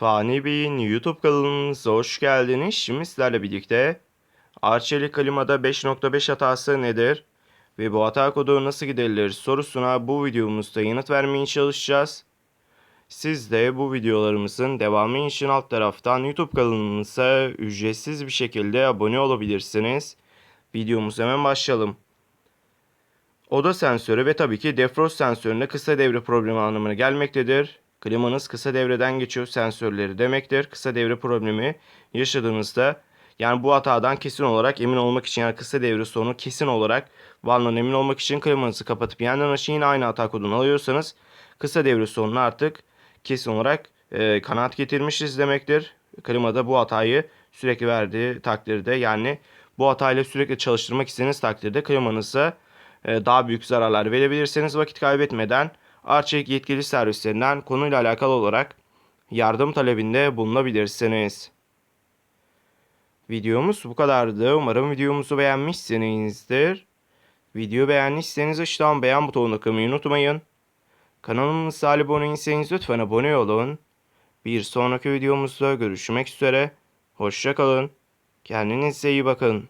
Fani Bey'in YouTube kanalımıza hoş geldiniz. Şimdi sizlerle birlikte Arçelik klimada 5.5 hatası nedir ve bu hata kodu nasıl giderilir sorusuna bu videomuzda yanıt vermeye çalışacağız. Siz de bu videolarımızın devamı için alt taraftan YouTube kanalımıza ücretsiz bir şekilde abone olabilirsiniz. Videomuz hemen başlayalım. Oda sensörü ve tabii ki defrost sensöründe kısa devre problemi anlamına gelmektedir. Klimanız kısa devreden geçiyor sensörleri demektir. Kısa devre problemi yaşadığınızda yani bu hatadan kesin olarak emin olmak için yani kısa devre sonu kesin olarak varlığından emin olmak için klimanızı kapatıp yeniden açın yine aynı hata kodunu alıyorsanız kısa devre sonuna artık kesin olarak e, kanaat getirmişiz demektir. Klimada bu hatayı sürekli verdiği takdirde yani bu hatayla sürekli çalıştırmak istediğiniz takdirde klimanıza e, daha büyük zararlar verebilirsiniz. Vakit kaybetmeden Arçelik yetkili servislerinden konuyla alakalı olarak yardım talebinde bulunabilirsiniz. Videomuz bu kadardı. Umarım videomuzu beğenmişsinizdir. Video beğendiyseniz aşağıdan beğen butonuna kılmayı unutmayın. Kanalımıza abone değilseniz lütfen abone olun. Bir sonraki videomuzda görüşmek üzere. Hoşçakalın. Kendinize iyi bakın.